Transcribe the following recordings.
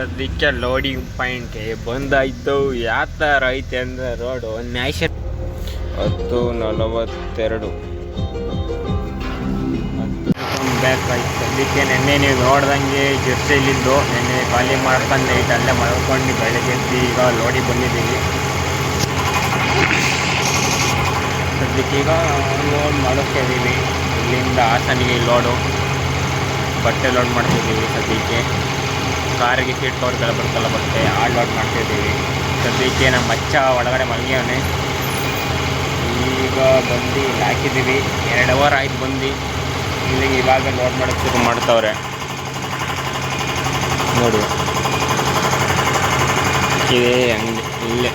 ಸದ್ಯಕ್ಕೆ ಲೋಡಿಂಗ್ ಪಾಯಿಂಟ್ಗೆ ಬಂದಾಯ್ತು. ಯಾವ ಥರ ಐತೆ ಅಂದರೆ ರೋಡು ನ್ಯಾಷನ್ ಹತ್ತು, ನಲವತ್ತೆರಡು. ಬ್ಯಾಕ್ ಆಯ್ತು. ಸದ್ಯಕ್ಕೆ ನೆನ್ನೆ ನೀವು ನೋಡ್ದಂಗೆ ಜರ್ಸಿಲಿದ್ದು ನೆನ್ನೆ ಖಾಲಿ ಮಾಡ್ಕೊಂಡು ನೈಟ್ ಅಲ್ಲೇ ಮಲ್ಕೊಂಡು ಬೆಳಗ್ಗೆ ಈಗ ಲೋಡಿ ಬಂದಿದ್ದೀವಿ. ಸದ್ಯಕ್ಕೆ ಈಗ ಲೋಡ್ ಮಾಡೋಕ್ಕೆ ಇದ್ದೀವಿ ಇಲ್ಲಿಂದ ಹಾಸನಿಗೆ ಲೋಡು ಬಟ್ಟೆ ಲೋಡ್ ಮಾಡ್ತಿದ್ದೀವಿ ಸದ್ಯಕ್ಕೆ. ಕಾರಿಗೆ ಸೀಟ್ ಕವರ್ಗಳು ಬರ್ತಲ್ಲ ಬರುತ್ತೆ ಆ ಮಾಡ್ತಾ ಮಾಡ್ತಿದ್ದೀವಿ ಸದ್ಯಕ್ಕೆ ನಮ್ಮ ಮಚ್ಚ ಒಳಗಡೆ ಮಲಗ್ಯವನೆ ಈಗ ಬಂದು ಹಾಕಿದ್ದೀವಿ. ಎರಡು ಅವರ್ ಆಯ್ತು ಬಂದು. ಇಲ್ಲಿ ಇವಾಗ ಲೋಡ್ ಮಾಡೋಕ್ಕೆ ಶುರು ಮಾಡ್ತವ್ರೆ. ನೋಡಿ. ಇದೆ, ಹಂಗೆ, ಇಲ್ಲೇ.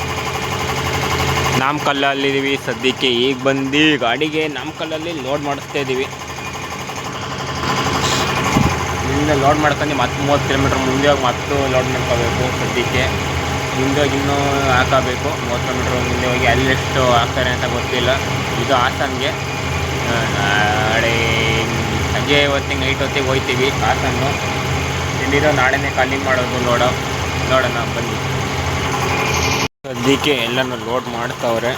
ನಾಮಕಲ್ಲಲ್ಲಿದ್ದೀವಿ. ಸದ್ಯಕ್ಕೆ ಈಗ ಬಂದು ಗಾಡಿಗೆ ನಾಮಕಲ್ಲಲ್ಲಿ ಲೋಡ್ ಮಾಡಿಸ್ತಾ ಇದ್ದೀವಿ. ಇಲ್ಲಿಂದ ಲೋಡ್ ಮಾಡ್ಕೊಂಡು ಮತ್ತೆ ಮೂವತ್ತು ಕಿಲೋಮೀಟ್ರ್ ಮುಂದೆ ಹೋಗಿ ಮತ್ತೆ ಲೋಡ್ ಮಾಡ್ಕೋಬೇಕು ಸದ್ಯಕ್ಕೆ. ಮುಂದೆ ಹೋಗಿ ಇನ್ನೂ ಹಾಕಬೇಕು. ಮೂವತ್ತು ಕಿಲೋಮೀಟ್ರ್ ಮುಂದೆ ಹೋಗಿ ಅಲ್ಲಿ ಎಷ್ಟು ಹಾಕ್ತಾರೆ ಅಂತ ಗೊತ್ತಿಲ್ಲ. ಇದು ಹಾಸನ್ಗೆ. ನಾಳೆ ಸಂಜೆ ಹೊತ್ತಿಗೆ, ನೈಟ್ ಹೊತ್ತಿಗೆ ಹೋಗ್ತೀವಿ ಹಾಸನ್ನು. ಇಲ್ಲಿರೋ ನಾಳೆನೇ ಕಾಲಿಂಗ್ ಮಾಡೋದು ಲೋಡ ನೋಡೋಣ ಬನ್ನಿ ಸದ್ಯಕ್ಕೆ ಎಲ್ಲನೂ ಲೋಡ್ ಮಾಡ್ತಾವ್ರೆ.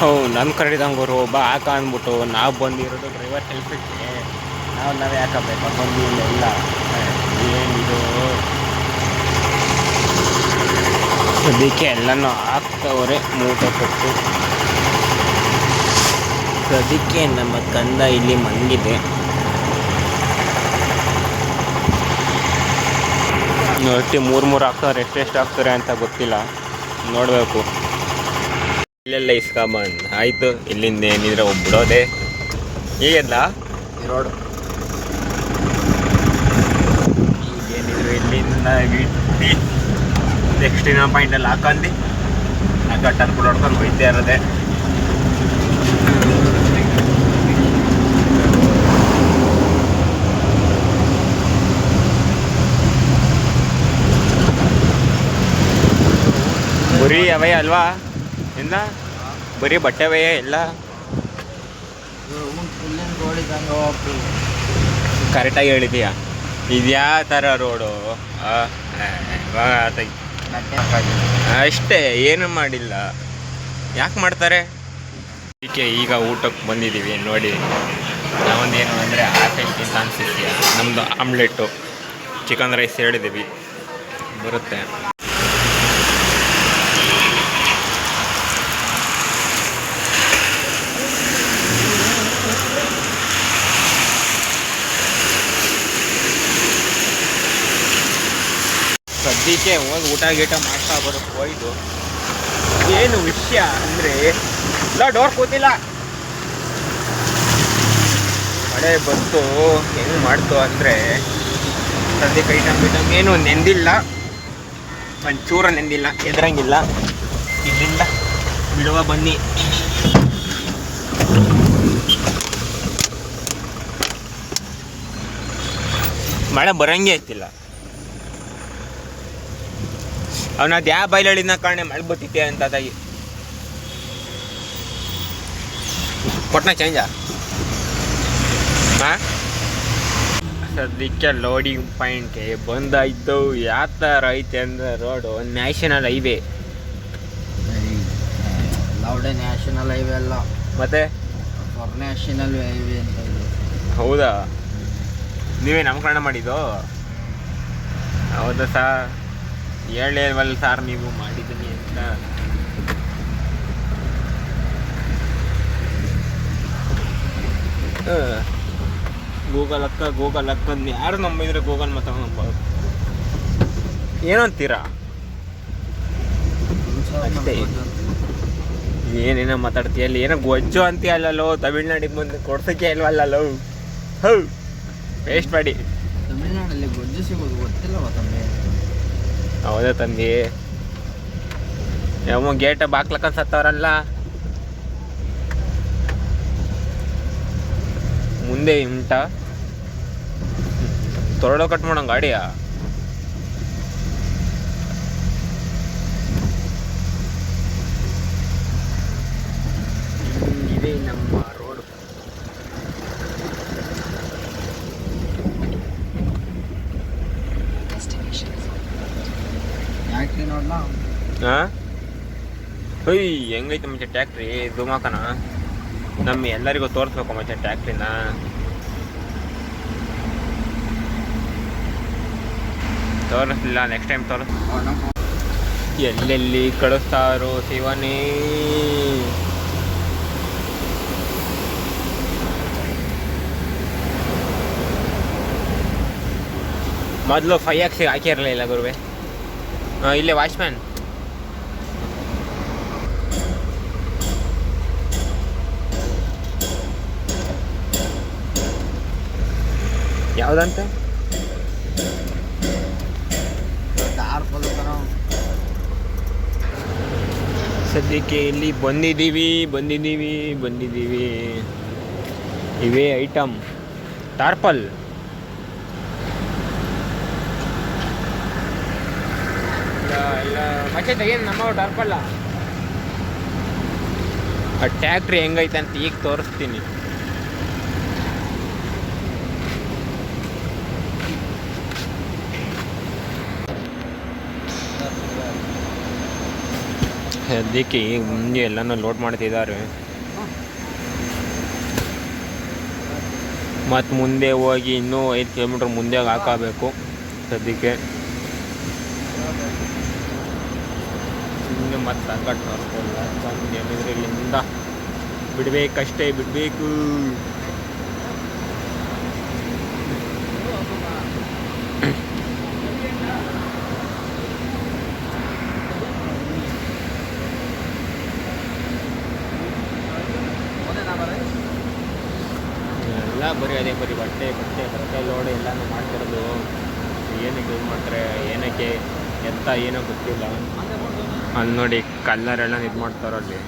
ಹೌ ನಮ್ಮ ಕರೆದಂಗೆ ಒಬ್ಬ ಹಾಕ ಅಂದ್ಬಿಟ್ಟು, ನಾವು ಬಂದಿರೋದು ಡ್ರೈವರ್ ಹೆಲ್ಪಿಗೆ ನಾವು ನಾವೇ ಹಾಕಬೇಕು ಬಂದು ಇಲ್ಲ. ಏನಿದು? ಸದ್ಯಕ್ಕೆ ಎಲ್ಲನೂ ಹಾಕ್ತವ್ರೆ, ಮೂಟೆ ಕೊಟ್ಟು. ಸದ್ಯಕ್ಕೆ ನಮ್ಮ ಕಂದ ಇಲ್ಲಿ ಮಲಗಿದೆ ನೋಡಿ ಮೂರು ಮೂರು ಹಾಕ್ತಾರೆ ಎಷ್ಟೆಷ್ಟು ಹಾಕ್ತಾರೆ ಅಂತ ಗೊತ್ತಿಲ್ಲ. ನೋಡಬೇಕು. ಇಲ್ಲೆಲ್ಲ ಇಸ್ಕೊಂಬಂದು ಆಯಿತು, ಇಲ್ಲಿಂದ ಏನಿದ್ರೆ ಒಬ್ಬಿಡೋದೆ ಈಗೆಲ್ಲ ರೋಡು. ನೆಕ್ಸ್ಟ್ ಇನ್ನೊಂದು ಪಾಯಿಂಟಲ್ಲಿ ಹಾಕೊಂಡು. ಹಾಕ ಕೂಡ ಹೊಡ್ಕೊಂಡು ಹೋಯ್ತಾ ಇರೋದೆ. ಬರೀ ಅವೇ ಅಲ್ವಾ? ಇಲ್ಲ ಬರೀ ಬಟ್ಟೆ ಅವೇ ಇಲ್ಲ ಕರೆಕ್ಟಾಗಿ ಹೇಳಿದೀಯಾ ಇದ್ಯಾ ಥರ ರೋಡು ಅಷ್ಟೇ ಏನು ಮಾಡಿಲ್ಲ. ಯಾಕೆ ಮಾಡ್ತಾರೆ? ಅದಕ್ಕೆ ಈಗ ಊಟಕ್ಕೆ ಬಂದಿದ್ದೀವಿ, ನೋಡಿ. ನಾವೊಂದೇನು ಅಂದರೆ ಆಪಲ್ ತಿಂತ ಅನಿಸಿದ್ಯಾ? ನಮ್ಮದು ಆಮ್ಲೆಟ್ಟು ಚಿಕನ್ ರೈಸ್ ಹೇಳಿದ್ದೀವಿ. ಬರುತ್ತೆ. ಸದ್ಯಕ್ಕೆ ಹೋಗಿ ಊಟ ಗೀಟ ಮಾಡ್ತಾ ಬರೋಕ್ಕೆ ಹೋಯ್ತು ಏನು ವಿಷಯ ಅಂದರೆ, ಇಲ್ಲ ಡೋರ್ ಕೂತಿಲ್ಲ. ಮಳೆ ಬಂತು, ಹೆಂಗೆ ಮಾಡ್ತು ಅಂದರೆ ಸದ್ಯಕ್ಕೆ ಐಟಮ್ ಐಟಮ್ ಏನು ನೆಂದಿಲ್ಲ. ಒಂಚೂರ ನೆಂದಿಲ್ಲ ಎದ್ರಂಗಿಲ್ಲ ಇಲ್ಲಿಂದ ಬಿಡುವ ಬನ್ನಿ. ಮಳೆ ಬರಂಗೇ ಇತ್ತಿಲ್ಲ ಅವನ ಅದು ಯಾವ ಬಯಲಳಿನ ಕಾರಣ ಮಳೆ ಬತ್ತಿತ್ತೆ ಅಂತ ತಾಯಿ. ಕೊಟ್ಟನ ಚೇಂಜಾ ಹಾಂ ಸದ್ಯಕ್ಕೆ ಲೋಡಿಂಗ್ ಪಾಯಿಂಟ್ಗೆ ಬಂದಾಯ್ತು. ಯಾವ ಥರ ಐತೆ ಅಂದ್ರೆ ರೋಡು ನ್ಯಾಷನಲ್ ಹೈವೇ ಲೌಡೆ ನ್ಯಾಷನಲ್ ಹೈವೇ ಅಲ್ಲ. ಮತ್ತೆ? ನ್ಯಾಷನಲ್ ಹೈವೇ ಅಂತ ಹೌದಾ? ನೀವೇ ನಾಮಕರಣ ಮಾಡಿದ್ದು? ಹೌದಾ ಸರ್ ಹೇಳೇವಲ್ಲ ಸರ್ ನೀವು ಮಾಡಿದ್ದೀನಿ ಅಂತ. ಗೂಗಲ್ ಅಕ್ಕ ಗೂಗಲ್ ಅಕ್ಕ ಯಾರು ನಂಬಿದ್ರೆ ಗೂಗಲ್ ಮತ್ತೆ ನಂಬೋದು ಏನಂತೀರಾ. ಏನೇನೋ ಮಾತಾಡ್ತೀಯ ಅಲ್ಲಿ? ಏನೋ ಗೊಜ್ಜು ಅಂತೀಯಲ್ಲೋ ತಮಿಳ್ನಾಡಿಗೆ ಬಂದು ಕೊಡ್ಸಕ್ಕೆ ಇಲ್ವಲ್ಲೋ ಹೌ. ವೇಸ್ಟ್ ಮಾಡಿ. ತಮಿಳ್ನಾಡಲ್ಲಿ ಗೊಜ್ಜು ಸಿಗೋದು ಗೊತ್ತಿಲ್ಲವಾ ತಮ್ಮಿ ಹೌದಾ ತಂದಿ ಯಾವ ಗೇಟ ಬಾಕ್ಲಕ್ಕ ಸತ್ತವರಲ್ಲ. ಮುಂದೆ ಉಂಟ ತೊರಡೋ ಕಟ್ ಮಾಡೋಣ ಗಾಡಿಯಾ. ಇದೇ ನಮ್ಮ ರೋಡ್ ಟ್ಯಾಕ್ಟ್ರಿ ನೋಡ್ಲಾ ಹಾಂ ಹೊಯ್ ಹೆಂಗೈತೆ ಮಚ್ಚ ಟ್ಯಾಕ್ಟ್ರಿ? ಧುಮಾಕನ. ನಮ್ಮ ಎಲ್ಲರಿಗೂ ತೋರಿಸ್ಬೇಕು ಮಚ್ಚ ಟ್ಯಾಕ್ಟ್ರಿನ. ತೋರಿಸ್ಲಿಲ್ಲ ನೆಕ್ಸ್ಟ್ ಟೈಮ್ ತೋರಿಸ್. ಎಲ್ಲೆಲ್ಲಿ ಕಳಿಸ್ತಾರೋ ಶಿವನೇ. ಮೊದಲು ಫೈ ಆಕ್ಸಿಗೆ ಹಾಕಿರಲಿಲ್ಲ ಗುರುವೆ. ಇಲ್ಲೇ ವಾಚ್ಮ್ಯಾನ್ ಯಾವುದಂತೆ ಸದ್ಯಕ್ಕೆ ಇಲ್ಲಿ ಬಂದಿದ್ದೀವಿ ಬಂದಿದ್ದೀವಿ ಬಂದಿದ್ದೀವಿ. ಇವೇ ಐಟಮ್ ಟಾರ್ಪಲ್ ಇಲ್ಲ ಮತ್ತೆ ತೆಗೇನು ನಮ್ಮ ಟಾರ್ಪಲ್ಲ ಆ? ಟ್ಯಾಕ್ಟ್ರಿ ಹೆಂಗೈತೆ ಅಂತ ಈಗ ತೋರಿಸ್ತೀನಿ. ಸದ್ಯಕ್ಕೆ ಈಗ ಮುಂದೆ ಎಲ್ಲನೂ ಲೋಡ್ ಮಾಡ್ತಿದ್ದಾರೆ ಮತ್ತು ಮುಂದೆ ಹೋಗಿ ಇನ್ನೂ ಐದು ಕಿಲೋಮೀಟ್ರ್ ಮುಂದೆ ಹಾಕಬೇಕು ಸದ್ಯಕ್ಕೆ. ಸುಮ್ಮನೆ ಮತ್ತೆ ಸಂಕಟ ನೋಡ್ಕೊಳ್ಳ ಇಲ್ಲಿಂದ ಬಿಡಬೇಕಷ್ಟೇ, ಬಿಡಬೇಕು ಎಲ್ಲ ಬರೀ ಅದೇ ಬರೀ ಬಟ್ಟೆ ಬಟ್ಟೆ ಬಟ್ಟೆ ಲೋಡ್ ಎಲ್ಲನೂ ಮಾಡ್ತಿರೋದು ಏನಕ್ಕೆ ಯೂಸ್ ಮಾಡ್ತಾರೆ ಏನಕ್ಕೆ ಎತ್ತ ಏನೋ ಗೊತ್ತಿಲ್ಲ. ಅಲ್ಲಿ ನೋಡಿ ಕಲ್ಲರ್ ಎಲ್ಲ ಇದು ಮಾಡ್ತಾರೋ ಅಲ್ಲಿ.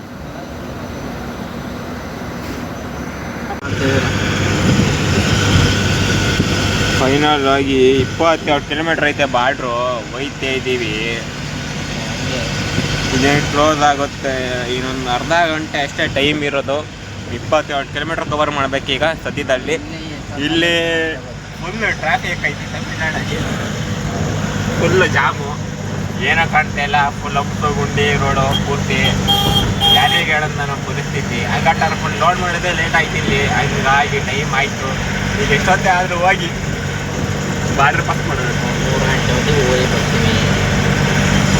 ಫೈನಲ್ ಆಗಿ ಇಪ್ಪತ್ತೆರಡು ಕಿಲೋಮೀಟ್ರ್ ಐತೆ ಬಾರ್ಡ್ರು. ಒಯ್ತಾ ಇದ್ದೀವಿ ಇದೇ ಕ್ಲೋಸ್ ಆಗುತ್ತೆ. ಇನ್ನೊಂದು ಅರ್ಧ ಗಂಟೆ ಅಷ್ಟೇ ಟೈಮ್ ಇರೋದು. ಇಪ್ಪತ್ತೆರಡು ಕಿಲೋಮೀಟ್ರ್ ಕವರ್ ಮಾಡಬೇಕೀಗ ಸದ್ಯದಲ್ಲಿ. ಇಲ್ಲಿ ಫುಲ್ ಟ್ರಾಫಿಕ್ ಐತಿ ತಮಿಳ್ನಾಡಲ್ಲಿ. Full jam. ಏನೋ ಕಾಣ್ತಾ ಇಲ್ಲ. ಫುಲ್ ಅಪ್ಪು ಗುಂಡಿ ರೋಡು ಪೂರ್ತಿ. ಯಾರಿಗೆ ಹೇಳೋದು ನಾನು ಪರಿಸ್ಥಿತಿ ಹಂಗಾಟ ಫುಲ್ ಲೋಡ್ ಮಾಡಿದ್ರೆ ಲೇಟ್ ಆಯ್ತು ಇಲ್ಲಿ. ಹಂಗಾಗಿ ಟೈಮ್ ಆಯಿತು. ಈಗ ಎಷ್ಟೊತ್ತೇ ಆದರೂ ಹೋಗಿ ಬಾರ್ಡ್ರ್ ಪಾಸ್ ಮಾಡಬೇಕು. ಮೂರು ಗಂಟೆ ಹೊತ್ತಿಗೆ ಹೋಗಿ ಬರ್ತೀವಿ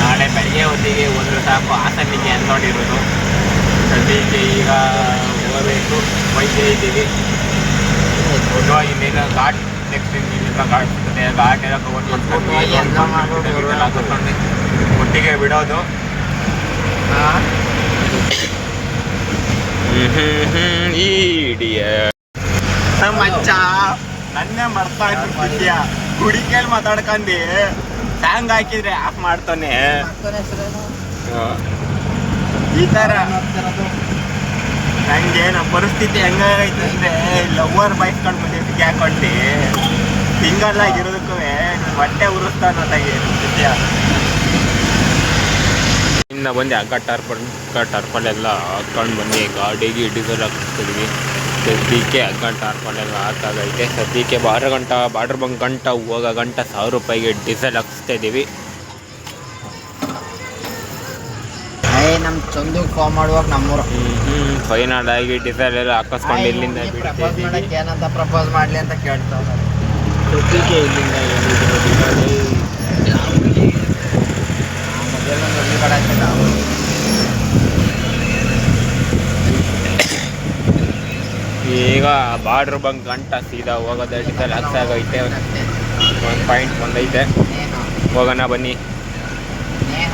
ನಾಳೆ ಬೆಳಿಗ್ಗೆ ಹೊತ್ತಿಗೆ ಒಂದು ಸಾಕು. ಹಾಸನಿಗೆ ಅಂದ್ಕೊಂಡಿರೋದು ಸದ್ಯಕ್ಕೆ ಈಗ ಹೋಗಬೇಕು. ಹೋಯ್ತಾ ಇದ್ದೀವಿ. ಇನ್ನೇನು ಘಾಟ್ ನೆಕ್ಸ್ಟ್ ಇಲ್ಲಿಂದ ಘಾಟ್ ಸಿಗುತ್ತೆ ಘಾಟ್ ಎಲ್ಲ ಕವರ್ ಎತ್ಕೊಂಡು ಹೋಗಿ ಎಲ್ಲ ಮಾಡ್ಕೊಂಡು ಹಾಕೊಂಡು ಒಟ್ಟಿಗೆ ಬಿಡೋದು ಮಚ್ಚ ನನ್ನೇ ಮರ್ತಾ ಇದ್ದಿದ್ಯಾ ಹುಡುಗಿಯಲ್ಲಿ ಮಾತಾಡ್ಕಂಡು ಸಾಂಗ್ ಹಾಕಿದ್ರೆ ಆಫ್ ಮಾಡ್ತಾನೆ ಈ ಥರ ನಂಗೆ ನಮ್ಮ ಪರಿಸ್ಥಿತಿ ಹೆಂಗಾಗೈತೆ ಲವರ್ ಬೈಸ್ಕೊಂಡು ಬಂದಿದ್ದಕ್ಕೆ ಹಾಕೊಂಡು. ಸಿಂಗಲ್ ಆಗಿರೋದಕ್ಕೂ ಹೊಟ್ಟೆ ಉರಿಸ್ತಾನ ಅನ್ನೋದಾಗಿ ವಿದ್ಯಾ ಇನ್ನ ಬಂದು, ಹಗ್ಗ ಟಾರ್ಪಲ್ ಟರ್ಪಲ್ ಎಲ್ಲ ಹಾಕೊಂಡು ಬಂದು ಗಾಡಿಗೆ ಡೀಸೆಲ್ ಹಾಕಿಸ್ತಿದ್ವಿ ಸದ್ಯಕ್ಕೆ ಹಗ್ಗ ಟಾರ್ಪಲ್ ಎಲ್ಲ ಹಾಕಾಗೈತೆ. ಸದ್ಯಕ್ಕೆ ಬಾರ ಗಂಟ ಬಾರ್ಡ್ರ್ ಬಂಕ್ ಗಂಟ, ಹೋಗೋ ಗಂಟ ಸಾವಿರ ರೂಪಾಯಿಗೆ ಡೀಸೆಲ್ ಹಾಕಿಸ್ತಾ ಇದ್ದೀವಿ ನಮ್ಮ ಚಂದು ಕಾಲ್ ಮಾಡುವಾಗ ನಮ್ಮೂರು. ಫೈನಲ್ ಆಗಿ ಡಿಸೈಡ್ ಎಲ್ಲ ಹಾಕಿಸ್ಕೊಂಡು ಇಲ್ಲಿಂದ ಪ್ರಪೋಸ್ ಮಾಡಕ್ಕೆ ಏನಂತ ಪ್ರಪೋಸ್ ಮಾಡ್ಲಿ ಅಂತ ಕೇಳ್ತಾವೆ ಇಲ್ಲಿಂದ ನಾವು ಈಗ ಬಾರ್ಡ್ರ್ ಬಂಕ್ ಗಂಟ ಸೀದಾ ಹೋಗೋದೇ ಡಿಸೈಡ್ ಹಾಕ್ಸಾಗೈತೆ ಒಂದು ಪಾಯಿಂಟ್ ಒಂದೈತೆ ಹೋಗೋಣ ಬನ್ನಿ ನೇಹ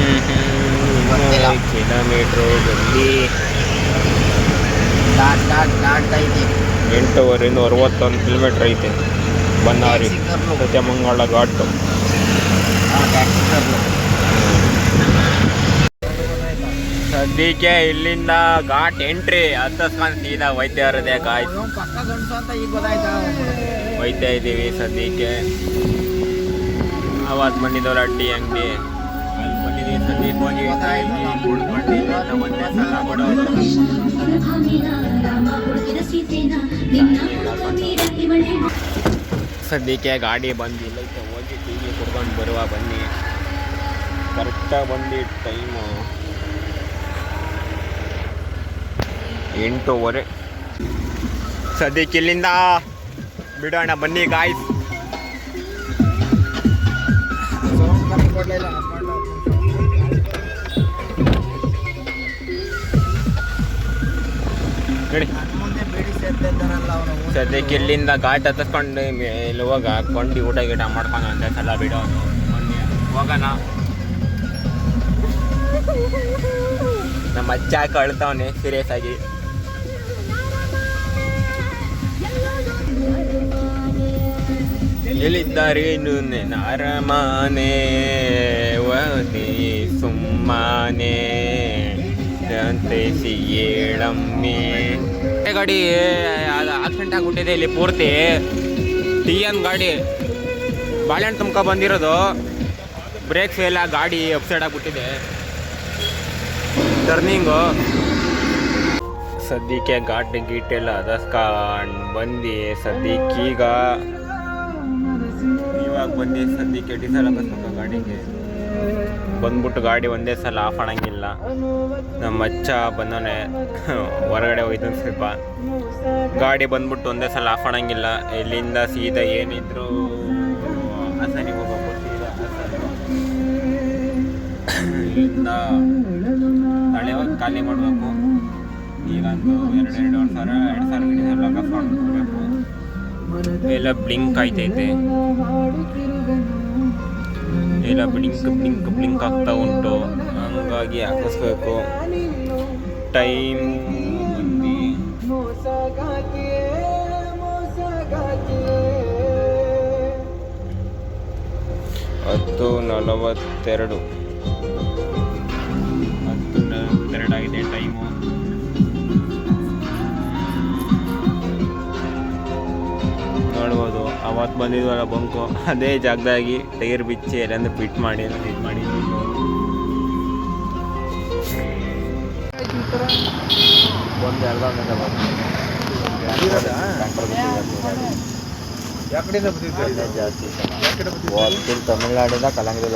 ಗೊತ್ತಿಲ್ಲ. ಕಿಲೋಮೀಟ್ರು ಗಲ್ಲಿ ದಾಟ್ ದಾಟ್ತಾ ಇದ್ದೀವಿ. ಎಂಟೂವರೆಯಿಂದ ಅರವತ್ತೊಂದು ಕಿಲೋಮೀಟ್ರ್ ಐತೆ. ಬನ್ನಾರಿ. ಸತ್ಯಮಂಗಳ ಘಾಟು. ಸದ್ಯಕ್ಕೆ ಇಲ್ಲಿಂದ ಘಾಟ್ ಎಂಟ್ರಿ. ಹತ್ತಿಸ್ಕೊಂಡು ಸೀದಾ ವೈದ್ಯರದೇ ಇರೋದೇ ಗಾಯ್ತು ಹೋಯ್ತಾ ಇದ್ದೀವಿ ಸದ್ಯಕ್ಕೆ. ಅವತ್ತು ಬಂದಿದ್ದವ್ರು ಅಡ್ಡಿ ಅಂಗಡಿ. ಬಂದಿದ್ದೀವಿ ಸದ್ಯಕ್ಕೆ ಗಾಡಿ ಬಂದು ಇತ್ತು ಹೋಗಿ ಹೋಗಿ ಟೀ ಕುಡ್ಕೊಂಡು ಬರುವ ಬನ್ನಿ. ಕರೆಕ್ಟಾಗಿ ಬಂದು ಟೈಮು ಎಂಟೂವರೆ. ಸದ್ಯಕ್ಕೆ ಇಲ್ಲಿಂದ ಬಿಡೋಣ, ಬನ್ನಿ ಗಾಯ್ಸ್ ಸದ್ಯಕ್ಕೆ ಇಲ್ಲಿಂದ ಘಾಟ್ ಹತ್ತಿಸ್ಕೊಂಡು ಇಲ್ಲಿ ಹೋಗ, ಕೊಂಡು ಊಟ ಗೀಟ ಮಾಡ್ಕೊಂಡು ಅಂತ ಸಲ ಬಿಡೋ. ಬನ್ನಿ, ಹೋಗೋಣ. ನಮ್ಮ ಅಜ್ಜ ಕಳ್ತಾವನೆ ಸೀರಿಯಸ್ ಆಗಿ. ಹೇಳಿದ್ದಾರೆ ಅರಮಾನೆ ವದಿ ಸುಮ್ಮನೆ. ಗಾಡಿ ಆಕ್ಸಿಡೆಂಟ್ ಆಗಿಬಿಟ್ಟಿದೆ ಇಲ್ಲಿ ಪೂರ್ತಿ. ಟಿ ಎನ್ ಗಾಡಿ. ಬಾಳೆಹಣ್ಣು ತುಂಬ್ಕೊ ಬಂದಿರೋದು. ಬ್ರೇಕ್ ಫೇಲ್ ಆ ಗಾಡಿ ಅಪ್ಸೈಡ್ ಆಗ್ಬಿಟ್ಟಿದೆ ಟರ್ನಿಂಗು ಸದ್ಯಕ್ಕೆ ಘಾಟ್ ಗೀಟ್ ಎಲ್ಲ ಅದಸ್ಕೊಂಡು ಬಂದು, ಸದ್ಯಕ್ಕೀಗ. ಇವಾಗ ಬಂದು, ಸದ್ಯಕ್ಕೆ ಡಿಸೈಡ್ ಹಾಕಿಸ್ಬೇಕು ಗಾಡಿಗೆ. ಬಂದ್ಬಿಟ್ಟು ಗಾಡಿ ಒಂದೇ ಸಲ ಆಫ್ ಮಾಡಂಗಿಲ್ಲ. ನಮ್ಮ ಅಚ್ಚ ಬಂದವನೆ ಹೊರಗಡೆ ಹೋಯ್ತು ಸ್ವಲ್ಪ. ಗಾಡಿ ಬಂದ್ಬಿಟ್ಟು ಒಂದೇ ಸಲ ಆಫ್ ಮಾಡಂಗಿಲ್ಲ. ಇಲ್ಲಿಂದ ಸೀದಾ ಏನಿದ್ರು ಹಾಸನಿಗೆ ಹೋಗ್ಬೇಕು, ಸೀದಾ ಇಲ್ಲಿಂದ ನಾಳೆ ಹೋಗಿ ಖಾಲಿ ಮಾಡಬೇಕು. ಈಗಂತೂ ಎರಡು ಎರಡು ಸಾವಿರ ಎರಡು ಸಾವಿರ ಎಲ್ಲ ಬ್ಲಿಂಕ್ ಆಯ್ತೈತೆ. ಎಲ್ಲ ಬ್ಲಿಂಕ್ ಬ್ಲಿಂಕ್ ಬ್ಲಿಂಕ್ ಆಗ್ತಾ ಉಂಟು. ಹಂಗಾಗಿ ಹಾಕಿಸ್ಬೇಕು. ಟೈಮ್ ಹತ್ತು ನಲವತ್ತೆರಡು. ಅವತ್ತು ಬಂದಿದ್ವಲ್ಲ ಬಂಕು ಅದೇ ಜಾಗದಾಗಿ ಟೈರ್ ಬಿಚ್ಚಿ ಎಲ್ಲಂದ್ರೆ ಫಿಟ್ ಮಾಡಿ ಇದು ಮಾಡಿ. ಒಂದು ಎರಡು ತಮಿಳ್ನಾಡಿಂದ ಕಲಂಗಡಿ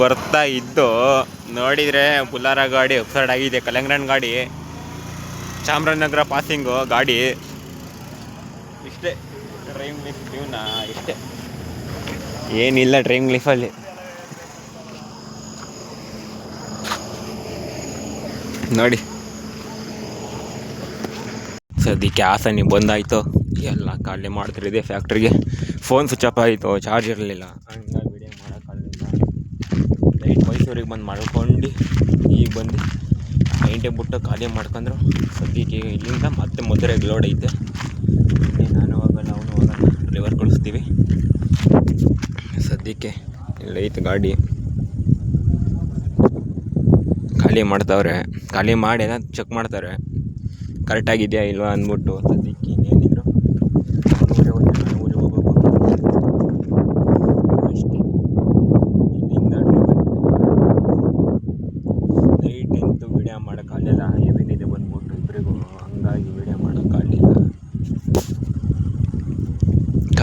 ಬರ್ತಾ ಇದ್ದು ನೋಡಿದ್ರೆ ಬುಲಾರ ಗಾಡಿ ಅಪ್ಸೈಡ್ ಆಗಿದೆ ಕಲಂಗ್ರನ್ ಗಾಡಿ. ಚಾಮರಾಜನಗರ ಪಾಸಿಂಗು ಗಾಡಿ. ಡ್ರೈವಿಂಗ್ ಲೈಫ್ ಜೀವನ ಇಷ್ಟೇ. ಏನಿಲ್ಲ ಡ್ರೈವಿಂಗ್ ಲೈಫಲ್ಲಿ ನೋಡಿ. ಸದ್ಯಕ್ಕೆ ಹಾಸನಿ ಬಂದಾಯ್ತು. ಎಲ್ಲ ಖಾಲಿ ಮಾಡ್ತಿರಿದೆ ಫ್ಯಾಕ್ಟ್ರಿಗೆ ಫೋನ್ ಸ್ವಿಚ್ ಆಫ್ ಆಯಿತು ಚಾರ್ಜ್ ಇರಲಿಲ್ಲ. ಹಂಗಾಗಿ ವಿಡಿಯೋ ಮಾಡೋಕ್ಕಾಗಲಿಲ್ಲ ನೈಟ್ ಮೈಸೂರಿಗೆ ಬಂದು ಮಾಡ್ಕೊಂಡು ಈಗ ಬಂದು ಐಂಟೆ ಬಿಟ್ಟು ಖಾಲಿ ಮಾಡ್ಕೊಂಡ್ರು ಸದ್ಯಕ್ಕೆ ಇಲ್ಲಿಂದ ಮತ್ತೆ ಮಧುರೆಗೆ ಲೋಡ್ ಐತೆ ಇಲ್ಲಿ ನಾನು ಹೋಗಲ್ಲ ಅವನು ಕಳಿಸ್ತೀವಿ ಸದ್ಯಕ್ಕೆ ಇಲ್ಲೈತೆ ಗಾಡಿ ಖಾಲಿ ಮಾಡ್ತಾವ್ರೆ. ಖಾಲಿ ಮಾಡಿ ಚೆಕ್ ಮಾಡ್ತಾರೆ. ಕರೆಕ್ಟಾಗಿದೆಯಾ ಇಲ್ವಾ ಅಂದ್ಬಿಟ್ಟು ಸದ್ಯಕ್ಕೆ ಇನ್ನೇನಿದ್ರು ಊರಿಗೆ ಊರಿಗೆ ಹೋಗ್ಬೇಕು ಅಷ್ಟೇ. ಇಲ್ಲಿಂದ ನೈಟ್ ಅಂತೂ ವಿಡಿಯೋ ಮಾಡೋಕ್ಕಾಗಲಿಲ್ಲ ಹೆವಿನಿದೆ ಬಂದ್ಬಿಟ್ಟು ಇಬ್ಬರಿಗೂ ಹಂಗಾಗಿ ವಿಡಿಯೋ ಮಾಡೋಕ್ಕಾಗಲಿಲ್ಲ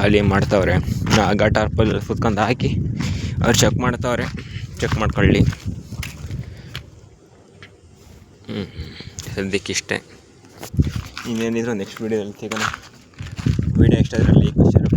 ಖಾಲಿ ಮಾಡ್ತಾವ್ರೆ. ನಾ ಪಲ್ ಕುತ್ಕೊಂಡು ಹಾಕಿ ಅವ್ರು ಚೆಕ್ ಮಾಡ್ತಾವ್ರೆ. ಚೆಕ್ ಮಾಡ್ಕೊಳ್ಳಿ. ಹ್ಞೂ ಸದ್ಯಕ್ಕೆ ಇಷ್ಟೇ ಇನ್ನೇನಿದ್ರು ನೆಕ್ಸ್ಟ್ ವೀಡಿಯೋದಲ್ಲಿ ತೆಗೋಣ ವೀಡಿಯೋ ಇಷ್ಟ ಆದರೆ ಲೈಕ್ ಶೇರ್